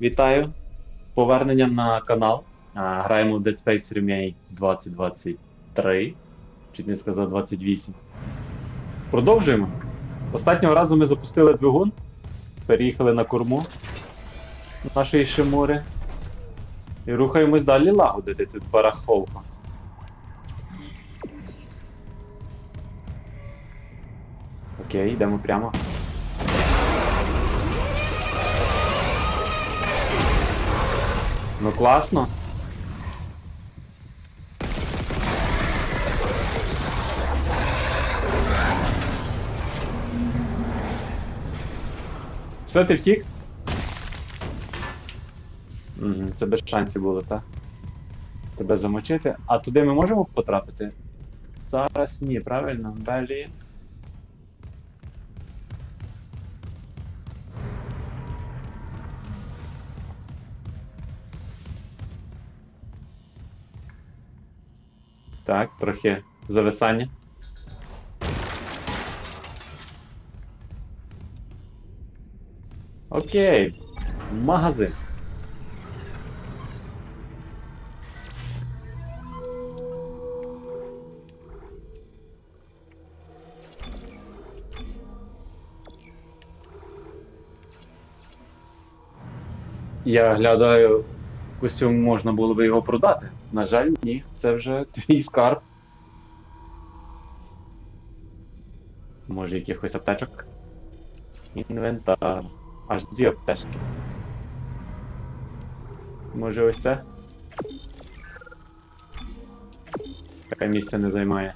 вітаю. Повернення на канал. А, Граємо в Dead Space Remake 2023. Чуть не сказав 28. Продовжуємо. Останнього разу ми запустили двигун. Переїхали на корму нашої Шимури. І рухаємось далі лагодити тут барахолку. Окей, йдемо прямо. Ну класно. Все, ти втік? Це без шансів було, так? Тебе замочити. А туди ми можемо потрапити? Зараз ні, правильно? Далі. Так, трохи зависання. Окей. Магазин. Я глядаю, костюм можна було би його продати. На жаль, ні, це вже твій скарб. Може, якихось аптечок? Інвентар. Аж дві аптечки. Може ось це? Таке місце не займає.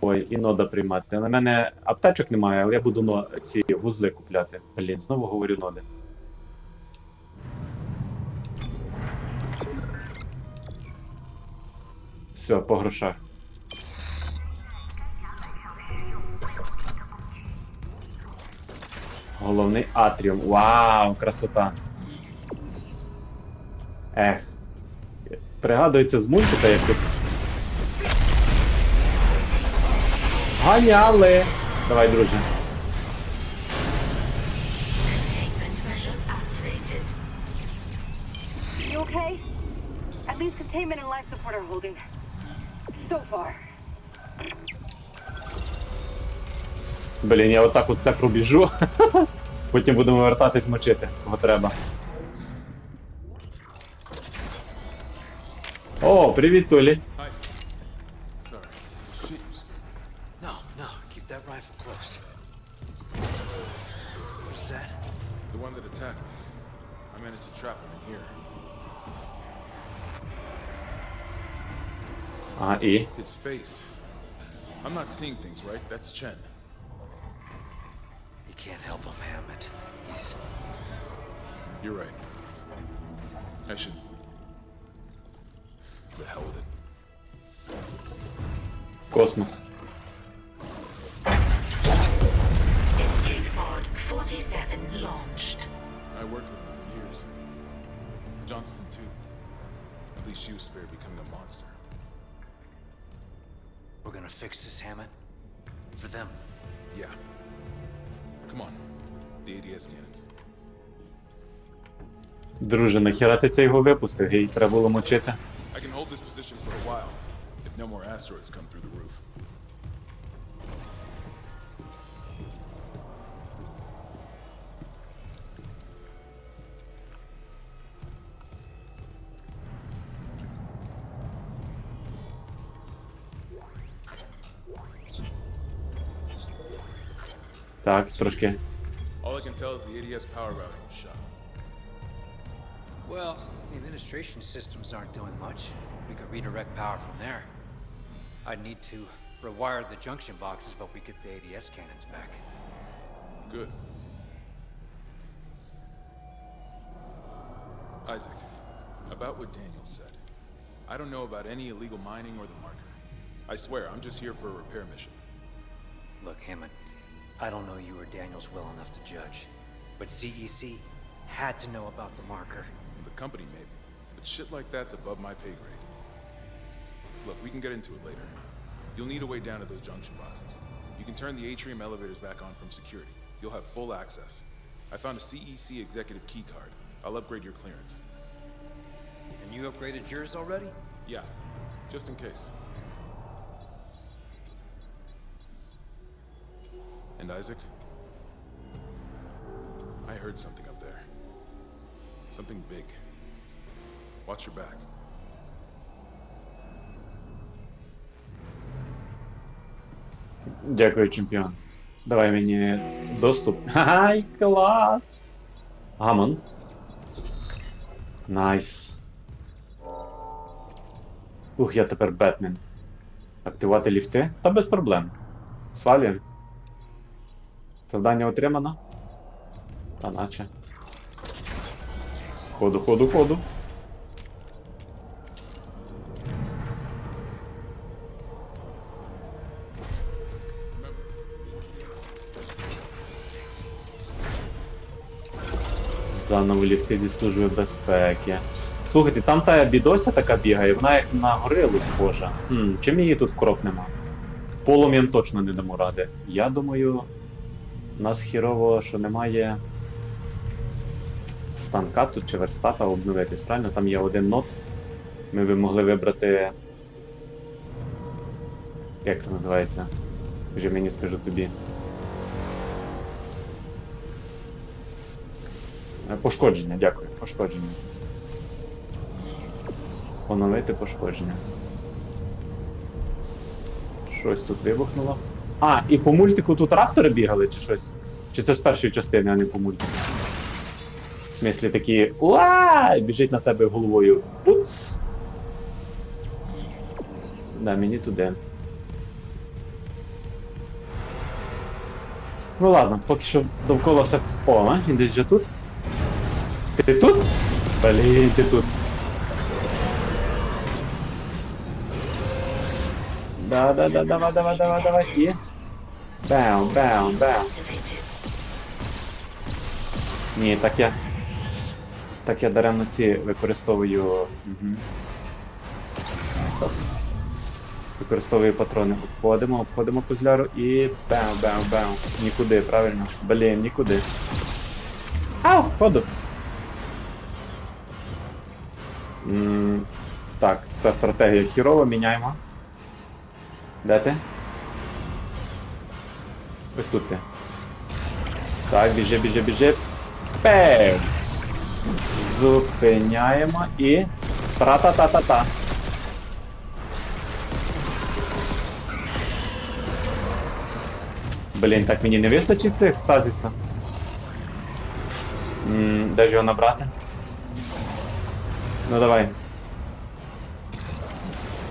Ой, і нода приймати. На мене аптечок немає, але я буду ці вузли купляти. Блін, знову говорю ноди. Все, по грошах. Головний атріум. Вау, красота. Ех. Пригадується з мультика якось. Ганяли! Давай, друже. You okay? At least containment and life support are holding. So far. Блін, я отак от все пробіжу. Потім будемо вертатись мочити, кого треба. О, привіт, Толі. Isaac. Sorry. Shit, you scared. No, no, keep that rifle close. What's that? The one that attacked me. I managed to trap him in here. Aha, His face. I'm not seeing things right. That's Chen. You can't help him, Hammond. He's. You're right. I should. The hell with it. Cosmos. Escape pod 47 launched. I worked with him for years. Johnston, too. At least she was spared becoming a monster. We're gonna fix this, Hammond. For them. Yeah. Come on. The ADS cannons. Друже, нахіра ти це його випустив? Гей, треба було мочити. I can hold this position for a while, if no more asteroids come through the roof. Tak, troszkę. All I can tell is the ADS power router was shot. Well, the administration systems aren't doing much. We could redirect power from there. I'd need to rewire the junction boxes, but we get the ADS cannons back. Good. Isaac, about what Daniel said. I don't know about any illegal mining or the marker. I swear, I'm just here for a repair mission. Look, Hammond, I don't know you or Daniels well enough to judge, but CEC had to know about the marker. The company, maybe. But shit like that's above my pay grade. Look, we can get into it later. You'll need a way down to those junction boxes. You can turn the atrium elevators back on from security. You'll have full access. I found a CEC executive key card. I'll upgrade your clearance. And you upgraded yours already? Yeah, just in case. And Isaac? I heard something up there. Something big. Watch your back. Дякую, чемпіон. Давай мені доступ. Ай, клас! Гамон. Найс. Ух, я тепер Бетмен. Активувати ліфти? Та без проблем. Свалюємо. Завдання отримано. Та наче. Ходу, ходу, ходу. Заново ліфти зі служби безпеки. Слухайте, там та бідося така бігає, вона як на горилу схожа. Хм, чим її тут крок нема? Полум'ям точно не дамо ради. Я думаю, у нас хірово, що немає станка тут чи верстата обновитись, правильно? Там є один нот. Ми би могли вибрати. Як це називається? Скажи мені, скажу тобі. Е, Пошкодження, дякую. Пошкодження. Поновити пошкодження. Щось тут вибухнуло. А, і по мультику тут раптори бігали чи щось? Чи це з першої частини, а не по мультику? В смислі такі уа! біжить на тебе головою. Пуц! Да, мені туди. Ну ладно, поки що довкола все. А? він десь вже тут. Ти тут? Блін, ти тут. Да, да, да, давай, давай, давай, давай. І. Бам, бам, бам. Ні, так я. Так я даремно ці використовую. Угу. Використовую патрони. Обходимо, обходимо кузляру і бам, бам, бам. Нікуди, правильно? Блін, нікуди. Ау, ходу. М, Так, та стратегія хірова, міняємо. Де ти? Ось тут ти. Так, біжи, біжи, біжи. Пем! Зупиняємо і. Тра-та-та-та-та. Блін, так мені не вистачить цих стазіса. М, Де ж його набрати? Ну давай.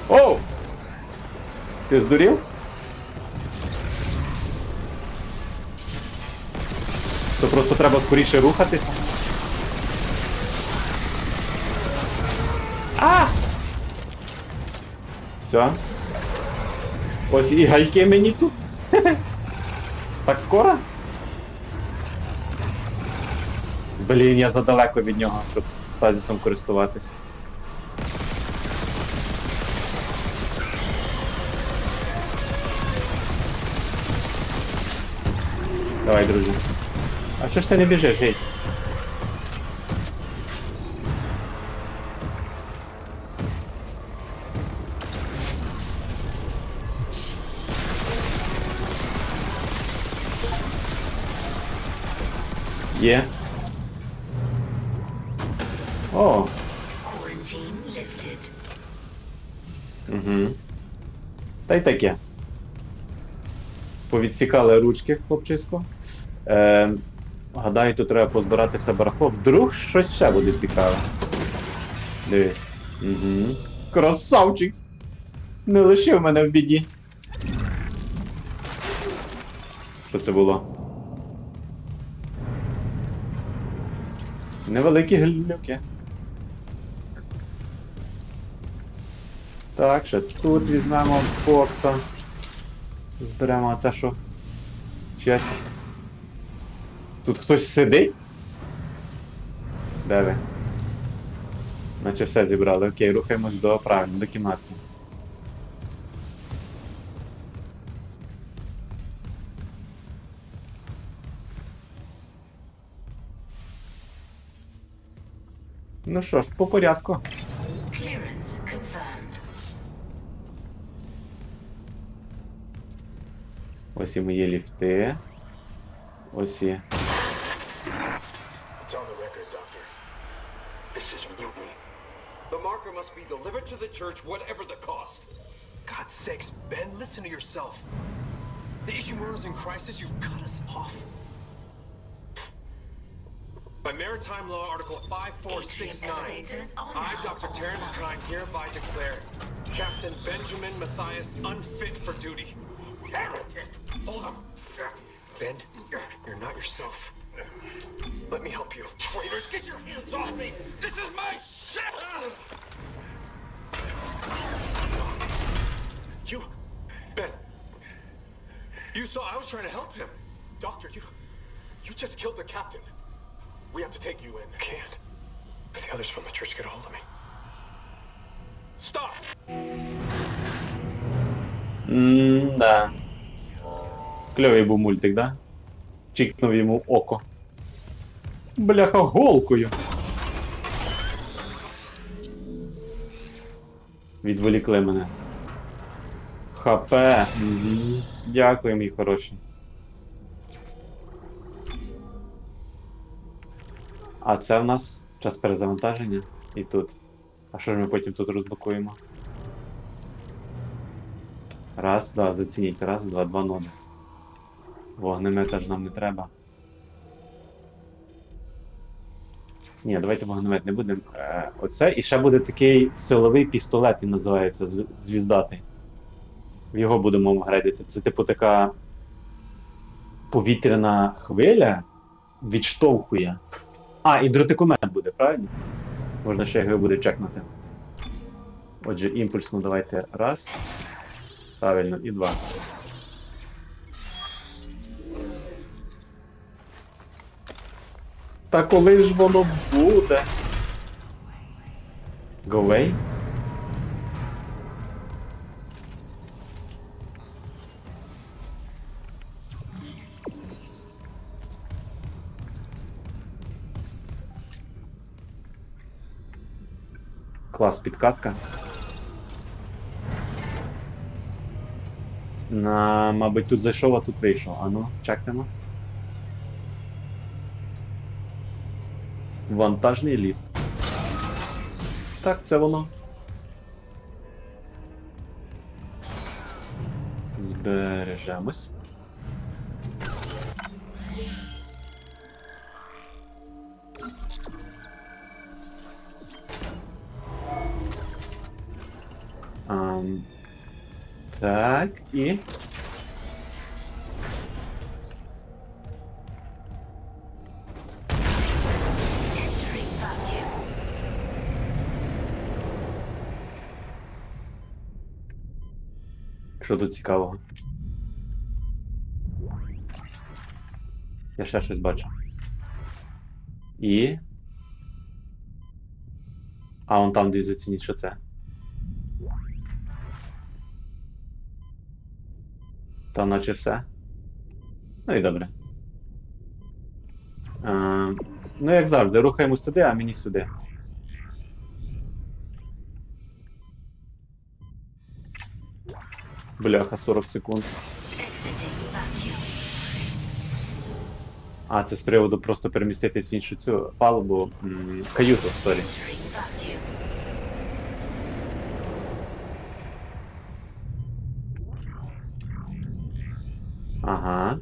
Оу! Ти здурів? То просто треба скоріше рухатися. А! Все. Ось і гайки мені тут. Так скоро? Блін, я задалеко від нього, щоб стазісом користуватись. Давай, друзі. А що ж ти не біжиш, гей? Є. О, угу. Та й таке. Повідсікали ручки, хлопчисько. Е, гадаю, тут треба позбирати все барахло. Вдруг щось ще буде цікаве. Дивись. Угу. Красавчик! Не лишив мене в біді. Що це було? Невеликі глюки. Так, ще тут візьмемо бокса. Зберемо, це що? Щось. Тут хтось сидить? Де ви? Наче все зібрали. Окей, рухаємось до правильно, до кімнати. Ну що ж, по порядку. Ось і мої ліфти. Ось і. Church, whatever the cost. God's sakes, Ben, listen to yourself. The Ishimura's in crisis, you've cut us off. By Maritime Law, Article 5469, I, Dr. Terrence Kine, hereby declare Captain Benjamin Matthias unfit for duty. Hold him. Ben, you're not yourself. Let me help you. Traitors, get your hands off me! Saw I was trying to help him. Doctor, you, you just killed the captain. We have to take you in. Can't. If the others from the church get a hold of me. Stop! М-да. Кльовий був мультик, да? Чікнув йому око. Бляха голкою. Відволікли мене. ХП. Дякую, мій хороший. А це в нас час перезавантаження. І тут. А що ж ми потім тут розблокуємо? Раз, да, зацініть. Раз, два, два ноди. Вогнемета ж нам не треба. Ні, давайте вогнемет не будемо. Е, оце і ще буде такий силовий пістолет, він називається зв- звіздатий. Його будемо апгрейдити. Це типу така повітряна хвиля відштовхує. А, і дротикомет буде, правильно? Можна ще його буде чекнути. Отже, імпульсно давайте раз. Правильно, і два. Та коли ж воно буде? Go away? Клас, підкатка. На, мабуть, тут зайшов, а тут вийшов. А ну, чекнемо. Вантажний ліфт. Так, це воно. Збережемось. І. Що тут цікавого? Я ще щось бачу. І. А, он там де зацініть, що це. Там наче все. Ну і добре. А, ну, як завжди, рухаємось туди, а мені сюди. Бляха, 40 секунд. А, це з приводу просто переміститись в іншу цю палубу. Каюту, сорі. Ага.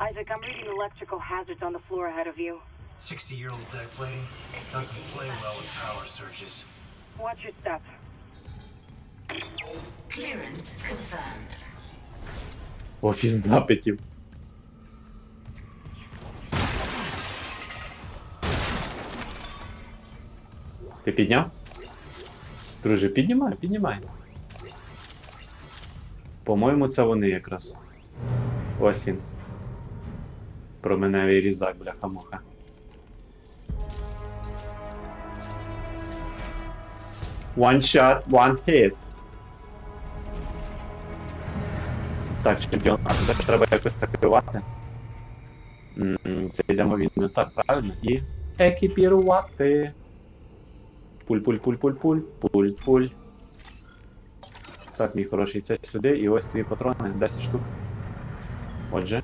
Isaac, I'm reading electrical hazards on the floor ahead of you. 60 year old deck plating doesn't play well with power surges. Watch your step. Clearance confirmed. Офіс напитів. Ти підняв? Друже, піднімай, піднімай. По-моєму, це вони якраз. Ось він. Променевий різак, бляха-муха. One shot, one hit. Так, чемпіон, а це треба якось активувати. Це йдемо війну так, правильно? І екіпірувати. Пуль, пуль, пуль, пуль, пуль, пуль, пуль. Так, мій хороший, це сюди, і ось твої патрони, 10 штук. Отже.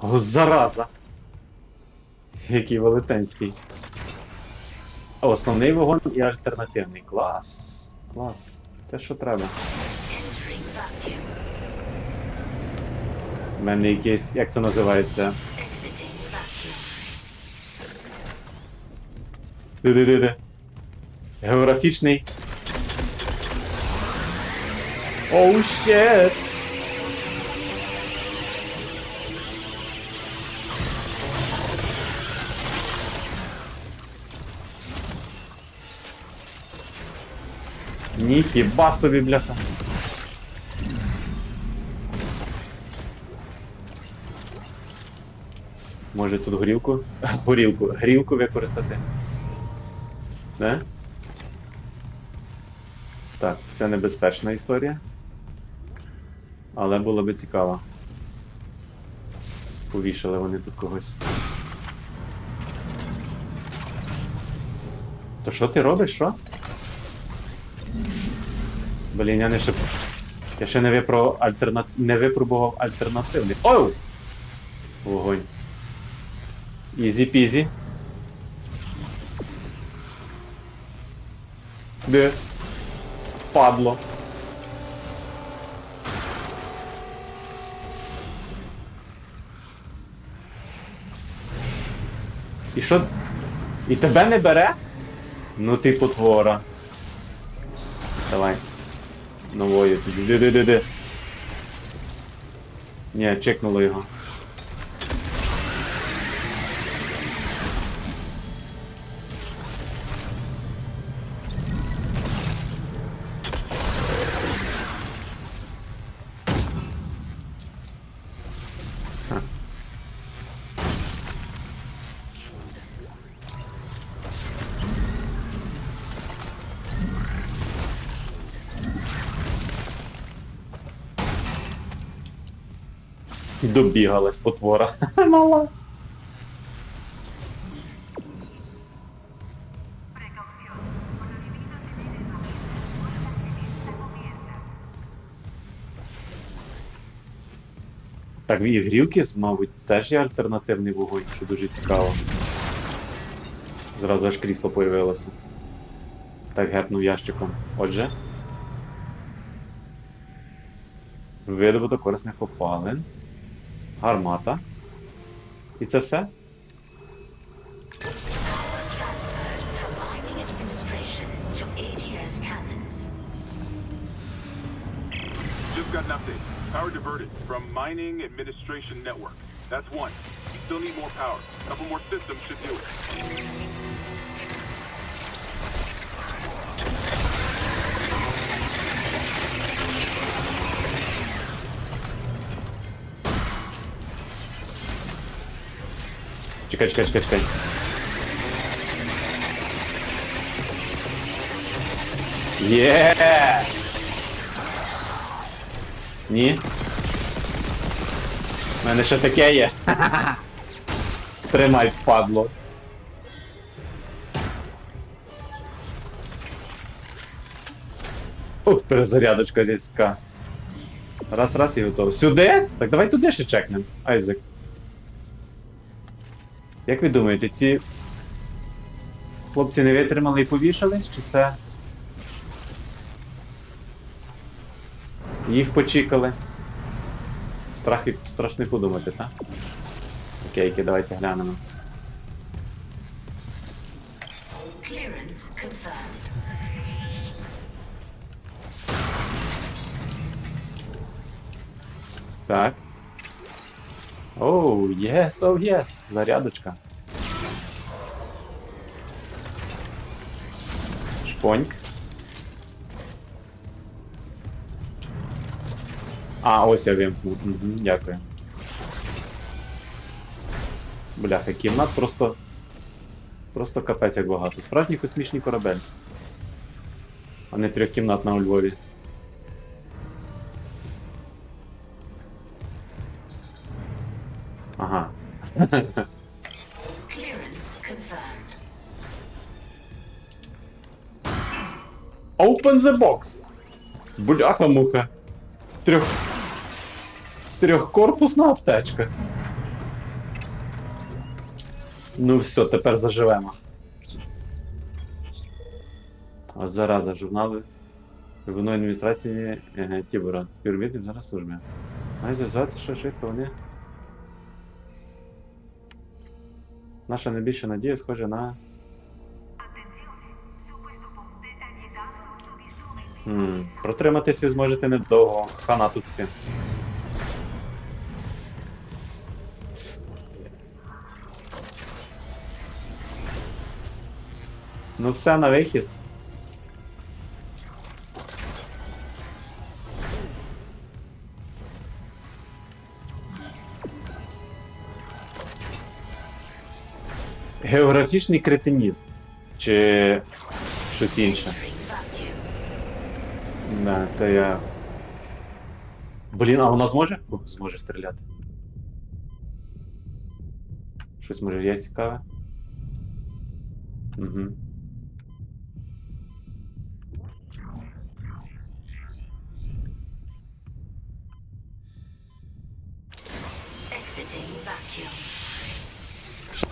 О, зараза! Який велетенський. Основний вагон і альтернативний. Клас. Клас. Те, що треба. У мене якийсь, як це називається? Ди-ди-ди-ди. Географічний. Оу, щет! Ніхіба собі, бляха. Може тут горілку? Горілку, грілку використати. Не? Так, це небезпечна історія. Але було би цікаво. Повішали вони тут когось. То що ти робиш, що? Блін, я не ще. Я ще не випро... альтерна... не випробував альтернативний. Оу! Вогонь. Ізі-пізі. Де? Падло. І що? І тебе не бере? Ну ти потвора. Давай. Тоді. Ди-ди-ди-ди. Ні, чекнуло його. Добігалась потвора. Мала. Так, і грілки, мабуть, теж є альтернативний вогонь, що дуже цікаво. Зразу аж крісло появилося. Так, гепнув ящиком. Отже. Видобуток корисних опалин. Гармата. І це все? Transferred from mining administration to ADS cannons. Just got an update. Power diverted from mining administration network. That's one. You still need more power. A couple more systems should do it. Чекай, чекай, чекай, чекай. Є! Ні. У мене ще таке є. Тримай, падло. Ух, перезарядочка різка. Раз, раз і готово. Сюди? Так давай туди ще чекнем, Айзек. Як ви думаєте, ці хлопці не витримали і повішались, чи це. Їх почікали? Страх і страшно подумати, так? Окейки, давайте глянемо. Так. Оу, єс, оу, єс. Зарядочка. Шпоньк. А, ось я вимкнув. Дякую. Бляха, кімнат просто. Просто капець як багато. Справжній космічний корабель. А не трьохкімнатна у Львові. Ага. Open the box! Бляха муха. Трьох. Трьохкорпусна аптечка. Ну все, тепер заживемо. А зараза, журнали Головної адміністрації Тібора. Співробітник зараз служби. Має зв'язати, що швидко вони. Наша найбільша надія схожа на. Хм, протриматися зможете недовго. Хана тут всі. Ну все на вихід. Географічний кретинізм. Чи щось інше. Да, це я. Блін, а вона зможе? О, зможе стріляти. Щось може є цікаве. Угу.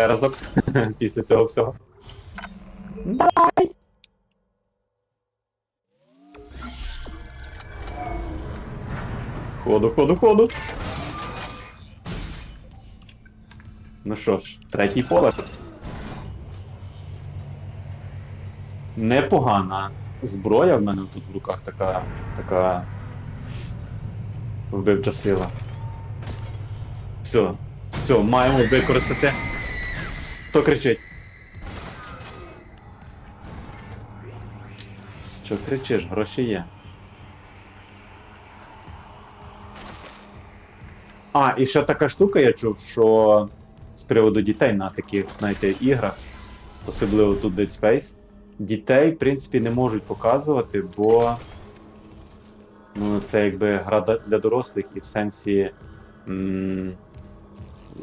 Ще разок після цього всього. Ходу, ходу, ходу. Ну що ж, третій поверх. Непогана зброя в мене тут в руках така. така. Вбивча сила. Все, все, маємо використати. Хто кричить? Що кричиш? Гроші є. А, і ще така штука, я чув, що з приводу дітей на таких, знаєте, іграх, особливо тут Dead Space, дітей, в принципі, не можуть показувати, бо ну, це якби гра для дорослих і в сенсі м,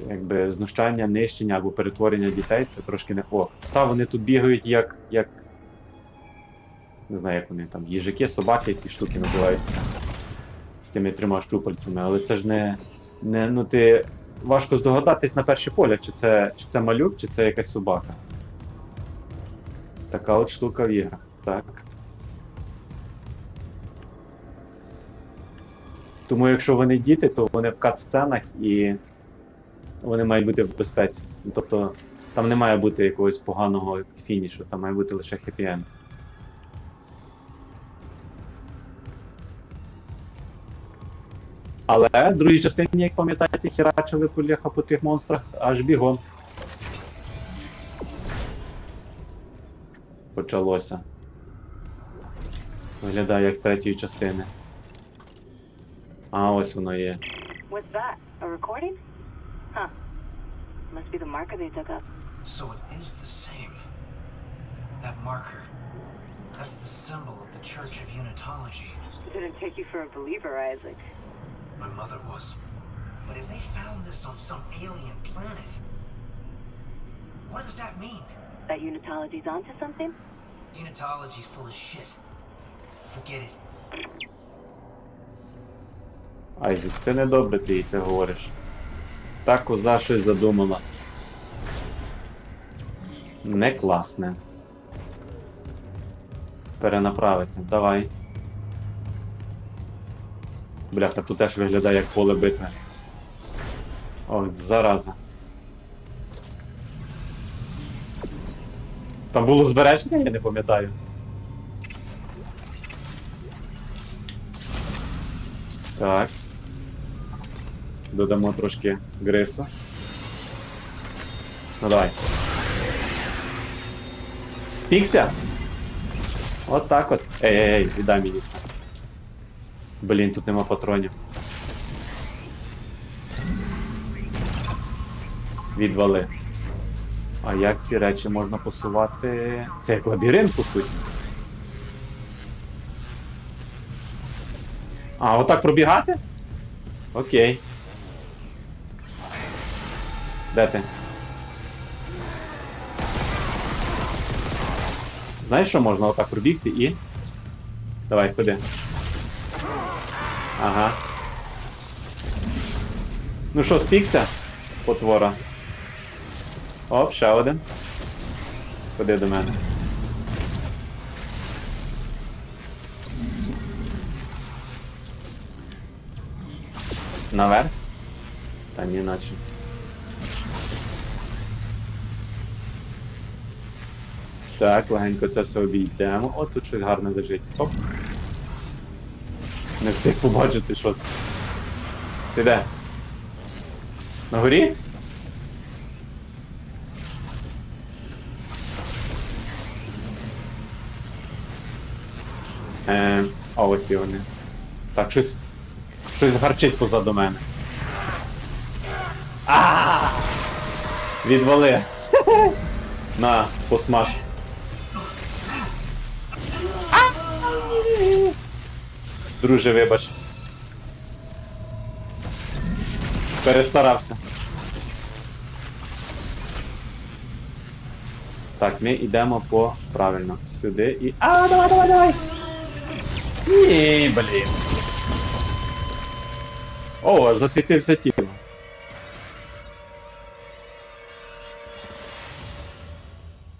якби знущання, нищення або перетворення дітей це трошки не ок. Та вони тут бігають як. як. Не знаю, як вони там, їжаки, собаки, які штуки називаються. З тими трьома щупальцями, але це ж не. не ну ти. Важко здогадатись на перший погляд, чи це, чи це малюк, чи це якась собака. Така от штука в іграх. Так. Тому якщо вони діти, то вони в кат-сценах і вони мають бути в безпеці. Ну, Тобто там не має бути якогось поганого фінішу, там має бути лише хеппі-енд. Але в другій частині, як пам'ятаєте, херачили поляха по тих монстрах аж бігом. Почалося. Виглядає як третьої частини. А ось воно є. What's that? A recording? Huh. Must be the marker they dug up. So it is the same. That marker. That's the symbol of the Church of Unitology. Didn't take you for a believer, Isaac. My mother was. But if they found this on some alien planet, what does that mean? That Unitology's onto something? Unitology's full of shit. Forget it. Айзек, це не добре ти їй це говориш. Та коза щось задумала. Не класне. Перенаправити. Давай. Бляха, тут теж виглядає як поле битви. Ох, зараза. Там було збереження, я не пам'ятаю. Так. Додамо трошки грису. Ну давай. Спікся? От так от. Ей, ей, ей, віддай мені все. Блін, тут нема патронів. Відвали. А як ці речі можна посувати? Це як лабіринт, по суті. А, отак пробігати? Окей. Де ти? Знаєш, що можна отак пробігти і. Давай, ходи. Ага. Ну що, спікся? Потвора. Оп, ще один. Ходи до мене. Наверх? Та ні, наче. Так, легенько це все обійдемо. О, тут щось гарне лежить. Оп. Не встиг побачити, що це. Ти де? На горі? Е, а ось і вони. Так, щось. Щось гарчить позаду мене. А! Відвали. На, посмаж. Друже, вибач. Перестарався. Так, ми йдемо по правильно. Сюди і. А, давай, давай, давай! Ні, блін. О, засвітився тіл.